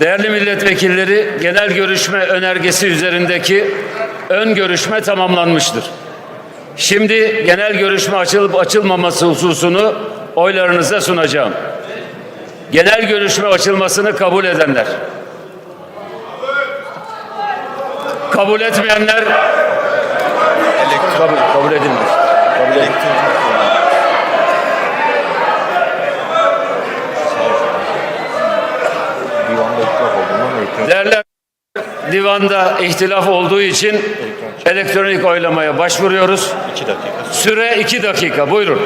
Değerli milletvekilleri, genel görüşme önergesi üzerindeki ön görüşme tamamlanmıştır. Şimdi genel görüşme açılıp açılmaması hususunu oylarınıza sunacağım. Genel görüşme açılmasını kabul edenler. Kabul etmeyenler kabul, kabul edilmez. Kabul edilmez. Değerli divanda ihtilaf olduğu için elektronik oylamaya başvuruyoruz. 2 dakika. Süre iki dakika. Buyurun.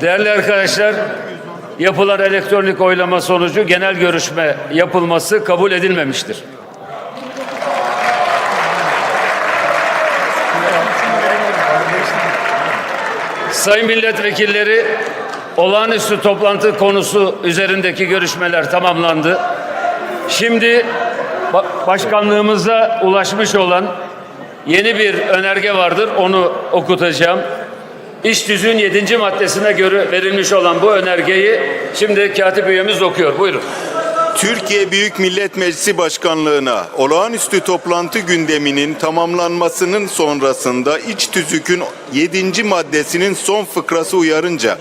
Değerli arkadaşlar, yapılan elektronik oylama sonucu genel görüşme yapılması kabul edilmemiştir. Sayın milletvekilleri, olağanüstü toplantı konusu üzerindeki görüşmeler tamamlandı. Şimdi ba- başkanlığımıza ulaşmış olan yeni bir önerge vardır. Onu okutacağım. İş tüzüğün 7. maddesine göre verilmiş olan bu önergeyi şimdi katip üyemiz okuyor. Buyurun. Türkiye Büyük Millet Meclisi Başkanlığına olağanüstü toplantı gündeminin tamamlanmasının sonrasında iç tüzükün 7. maddesinin son fıkrası uyarınca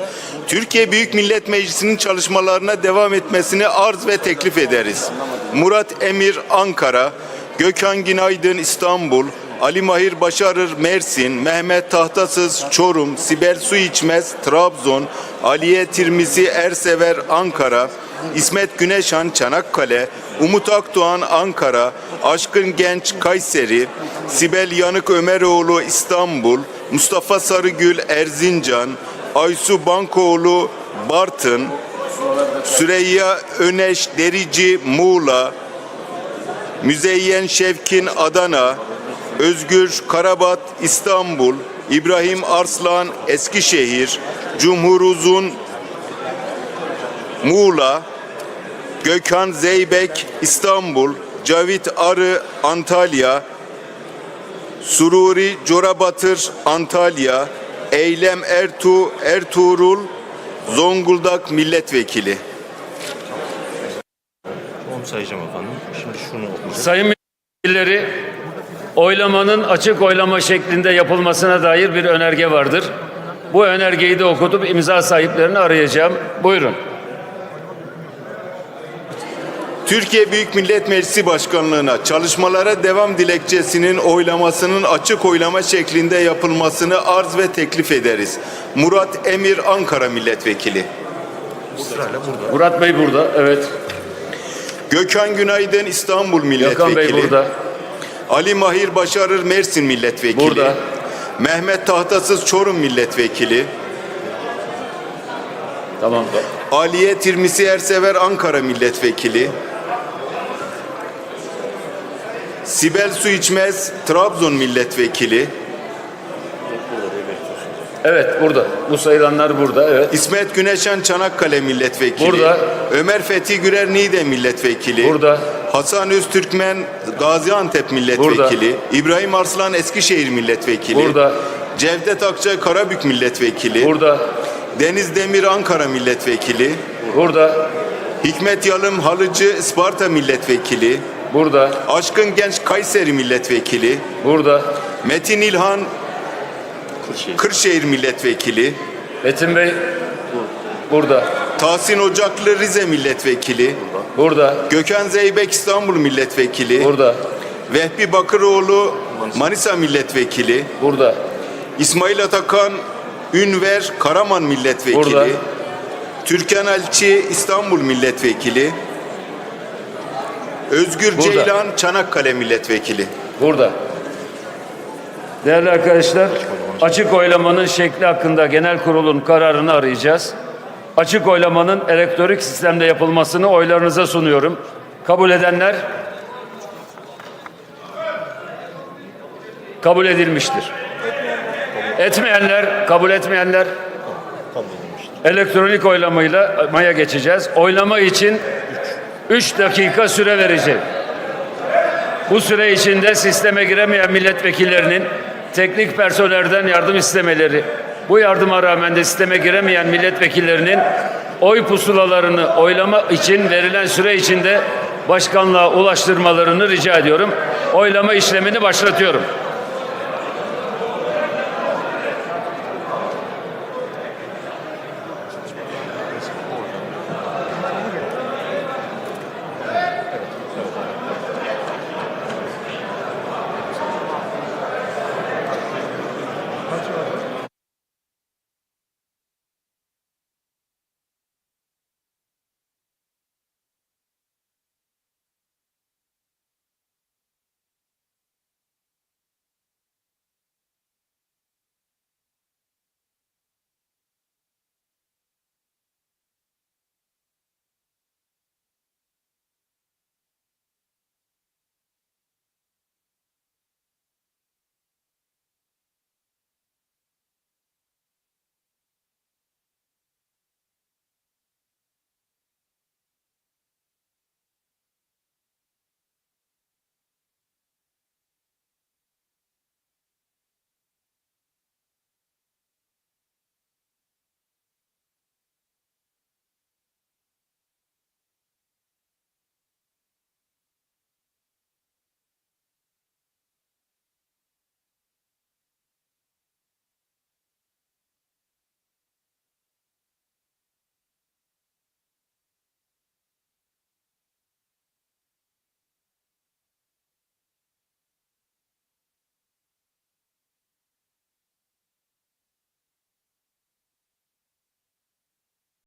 Türkiye Büyük Millet Meclisi'nin çalışmalarına devam etmesini arz ve teklif ederiz. Murat Emir Ankara, Gökhan Günaydın İstanbul, Ali Mahir Başarır Mersin, Mehmet Tahtasız Çorum, Sibel Su İçmez Trabzon, Aliye Tirmizi Ersever Ankara, İsmet Güneşan Çanakkale, Umut Akdoğan Ankara, Aşkın Genç Kayseri, Sibel Yanık Ömeroğlu İstanbul, Mustafa Sarıgül Erzincan, Aysu Bankoğlu Bartın, Süreyya Öneş Derici Muğla, Müzeyyen Şevkin Adana, Özgür Karabat İstanbul, İbrahim Arslan Eskişehir, Cumhur Uzun Muğla, Gökhan Zeybek İstanbul, Cavit Arı Antalya, Sururi Corabatır Antalya, Eylem Ertu Ertuğrul Zonguldak Milletvekili. Onu sayacağım efendim. Şimdi şunu okuyacağım. Sayın milletvekilleri oylamanın açık oylama şeklinde yapılmasına dair bir önerge vardır. Bu önergeyi de okutup imza sahiplerini arayacağım. Buyurun. Türkiye Büyük Millet Meclisi Başkanlığına çalışmalara devam dilekçesinin oylamasının açık oylama şeklinde yapılmasını arz ve teklif ederiz. Murat Emir Ankara Milletvekili. Murat Bey burada. Evet. Gökhan Günaydın İstanbul Gökhan Milletvekili. Bey burada. Ali Mahir Başarır Mersin Milletvekili. Burada. Mehmet Tahtasız Çorum Milletvekili. Tamam. Aliye Tirmisi Ersever Ankara Milletvekili. Sibel Su İçmez Trabzon Milletvekili. Evet burada. Bu sayılanlar burada. Evet. İsmet Güneşen Çanakkale Milletvekili. Burada. Ömer Fethi Gürer Niğde Milletvekili. Burada. Hasan Öztürkmen Gaziantep Milletvekili. İbrahim Arslan Eskişehir Milletvekili. Burada. Cevdet Akçay Karabük Milletvekili. Burada. Deniz Demir Ankara Milletvekili. Burada. Hikmet Yalım Halıcı Isparta Milletvekili. Burada. Aşkın Genç Kayseri Milletvekili. Burada. Metin İlhan Kırşehir. Kırşehir Milletvekili. Metin Bey burada. Tahsin Ocaklı Rize Milletvekili. Burada. Gökhan Zeybek İstanbul Milletvekili. Burada. Vehbi Bakıroğlu Manisa Milletvekili. Burada. İsmail Atakan Ünver Karaman Milletvekili. Burada. Türkan Elçi İstanbul Milletvekili. Özgür Burada. Ceylan Çanakkale Milletvekili. Burada. Değerli arkadaşlar, açık oylamanın şekli hakkında genel kurulun kararını arayacağız. Açık oylamanın elektronik sistemde yapılmasını oylarınıza sunuyorum. Kabul edenler kabul edilmiştir. Etmeyenler, kabul etmeyenler elektronik oylamayla maya geçeceğiz. Oylama için 3 dakika süre vereceğim. Bu süre içinde sisteme giremeyen milletvekillerinin teknik personelden yardım istemeleri, bu yardıma rağmen de sisteme giremeyen milletvekillerinin oy pusulalarını oylama için verilen süre içinde başkanlığa ulaştırmalarını rica ediyorum. Oylama işlemini başlatıyorum.